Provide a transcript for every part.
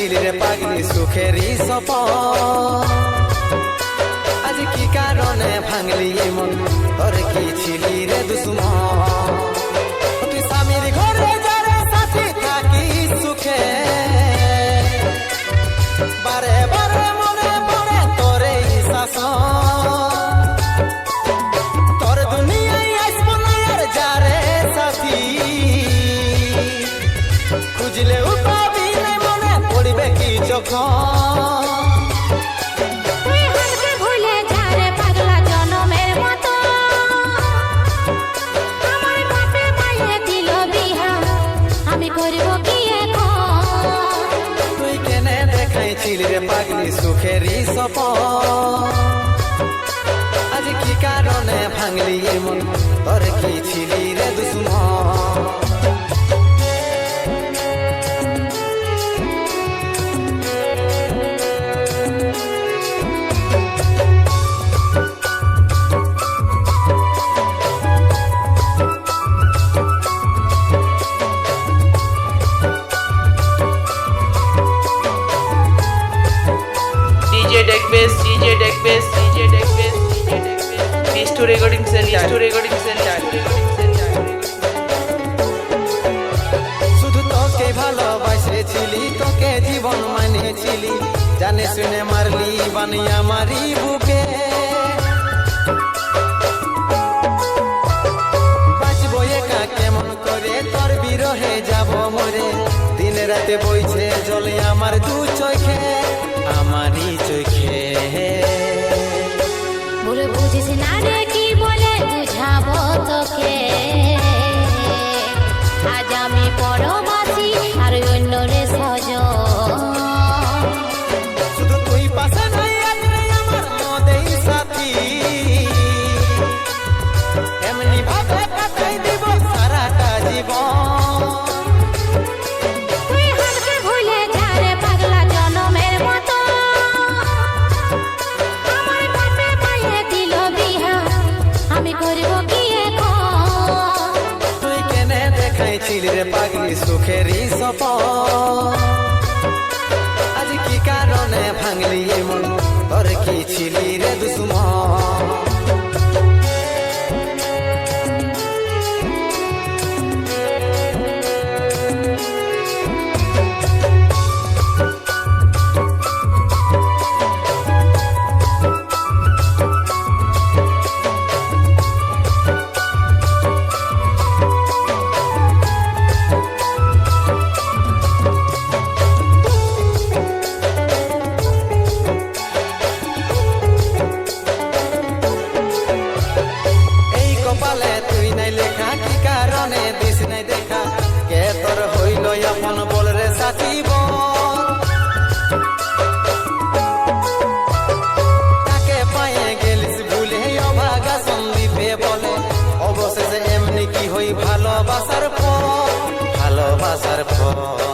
পাইলি রে পাগলি সুখেরই সপন। আজ কি কারণে ভাঙলি মন তোর কি ছিলি রে দুশ্মন? মন তোর কি ছিলি। Recording centre to recording centre শুধু তোকে জানে শুনে মারলি বানিয়া মারি বুকে। বাঁচবো একা কেমন করে? তোর বিরহে যাব মরে। দিনে রাতে বইছে জলে আমার দু চোখে, আমারই চোখে। আজ আমি পরম পাগলি সুখেরই সপন। oh.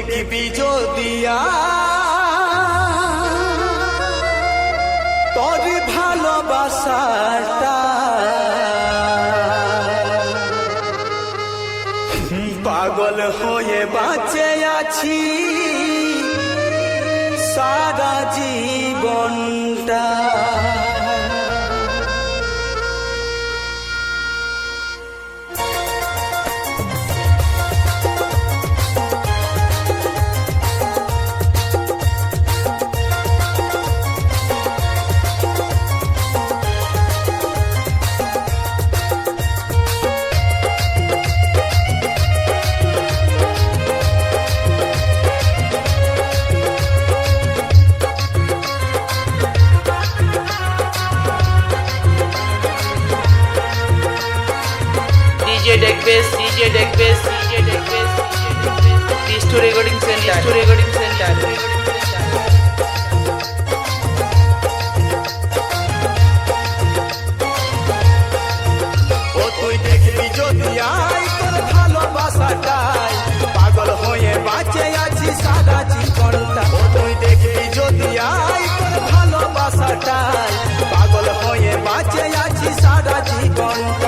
দেখবি যদিয়া তোর ভালোবাসাটা পাগল হয়ে বাঁচে আছি সারা জীবন দেখবে ডিজে দেখবে ডিজে দেখবে ডিস্টো রেকর্ডিং সেন্টার ডিস্টো রেকর্ডিং সেন্টার ও তুই দেখবি যদি আয়, তোর ভালোবাসাটাই। পাগল হয়ে বাঁচে আছি সারা জীবনটা। ও তুই দেখবি যদি আয়, তোর ভালোবাসাটাই। পাগল হয়ে বাঁচে আছি সাদা জীবনটা।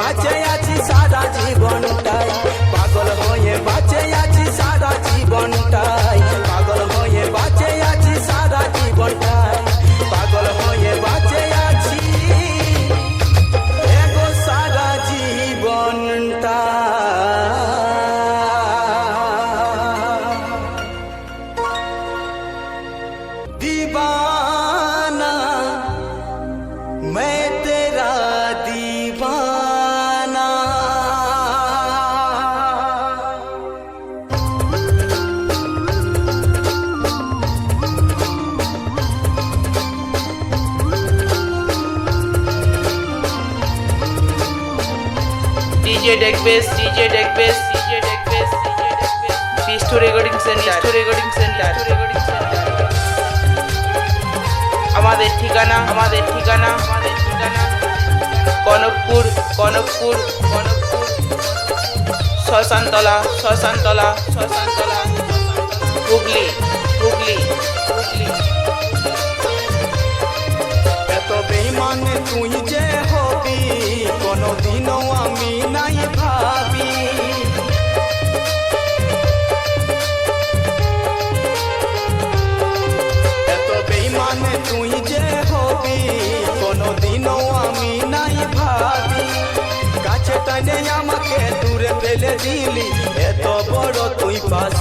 वाचयाची साधा जीवन. ডেকবেস ডিজে ডেকবেস ডিজে ডেকবেস পিস্টু recording centre recording centre recording centre আমাদের ঠিকানা আমাদের ঠিকানা আমাদের ঠিকানা। কনকপুর কনকপুর কনকপুর। শ্মশানতলা শ্মশানতলা শ্মশানতলা হুগলি হুগলি হুগলি। এত বেইমান তুই যে কোনদিনও আমি নাই ভাবি। এত বেইমান তুই যে হবি, কোনদিনও আমি নাই ভাবি। কাছে টানে আমাকে দূরে ফেলে দিলি, এত বড় তুই পাশানি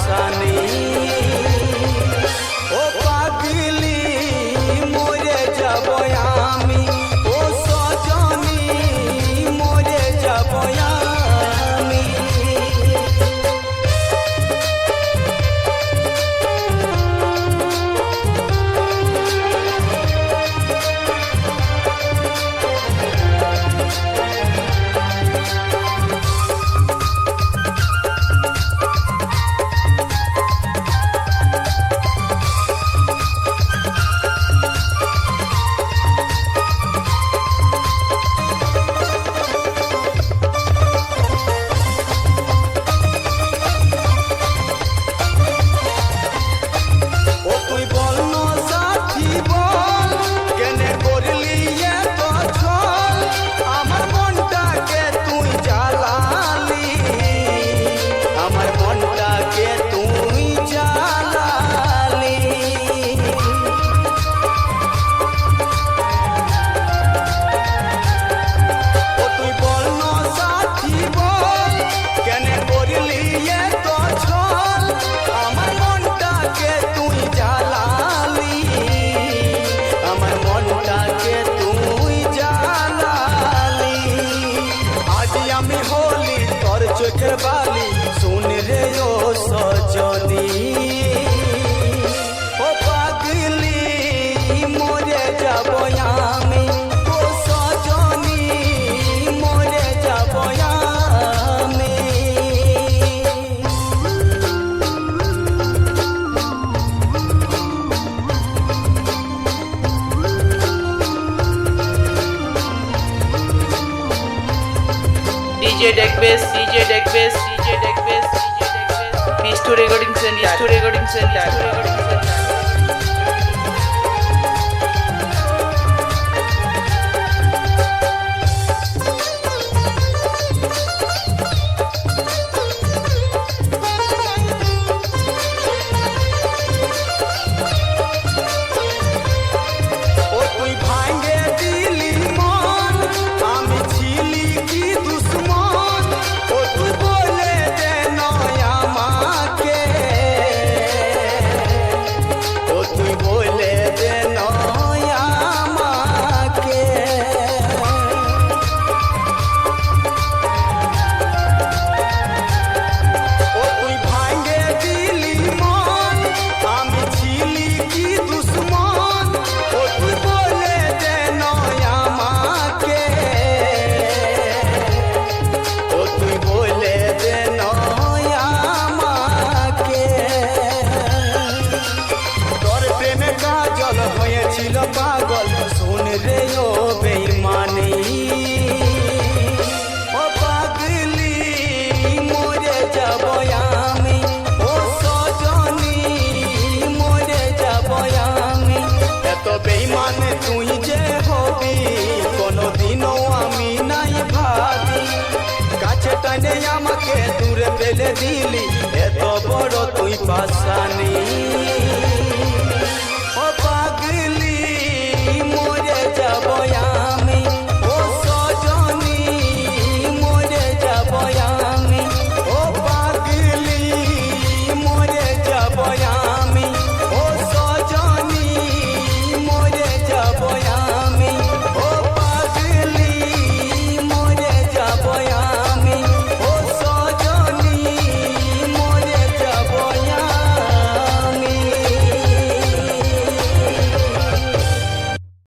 Deckbase, DJ Deckbase, DJ Deckbase, DJ Deckbase, Peace to Recording Center, Peace to Recording Center. ফেলে দিলি এত বড় তুই পাশানি।